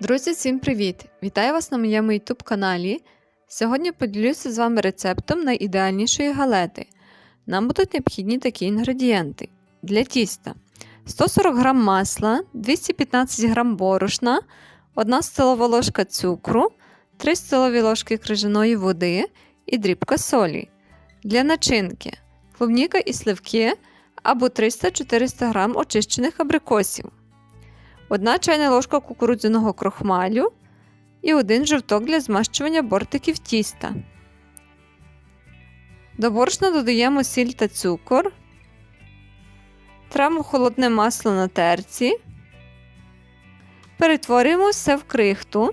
Друзі, всім привіт! Вітаю вас на моєму YouTube каналі. Сьогодні поділюся з вами рецептом найідеальнішої галети. Нам будуть необхідні такі інгредієнти. Для тіста 140 г масла, 215 г борошна, 1 столова ложка цукру, 3 столові ложки крижаної води і дрібка солі. Для начинки клубніка і сливки або 300-400 г очищених абрикосів. 1 чайна ложка кукурудзяного крохмалю і один жовток для змащування бортиків тіста. До борошна додаємо сіль та цукор, тремо холодне масло на терці, перетворюємо все в крихту,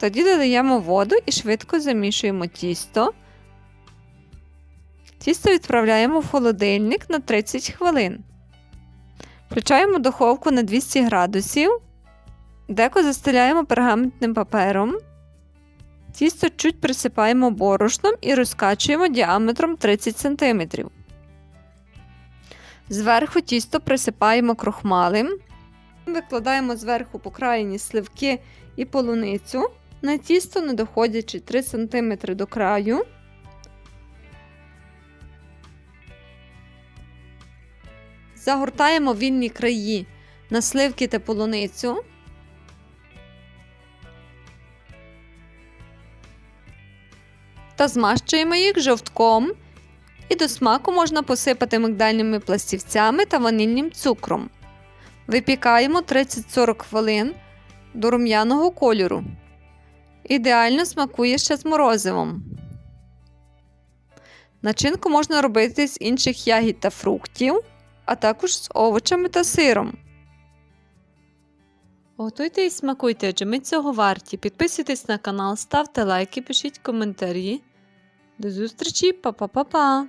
тоді додаємо воду і швидко замішуємо тісто. Тісто відправляємо в холодильник на 30 хвилин. Включаємо духовку на 200 градусів. Деко застеляємо пергаментним папером. Тісто чуть присипаємо борошном і розкачуємо діаметром 30 см. Зверху тісто присипаємо крохмалем. Викладаємо зверху по країні сливки і полуницю. На тісто, не доходячи 3 см до краю. Загортаємо вільні краї на сливки та полуницю. Та змащуємо їх жовтком. І до смаку можна посипати мигдальними пластівцями та ванільним цукром. Випікаємо 30-40 хвилин до рум'яного кольору. Ідеально смакує ще з морозивом. Начинку можна робити з інших ягід та фруктів а також з овочами та сиром. Готуйте і смакуйте, адже ми цього варті. Підписуйтесь на канал, ставте лайки, пишіть коментарі. До зустрічі, па-па-па-па!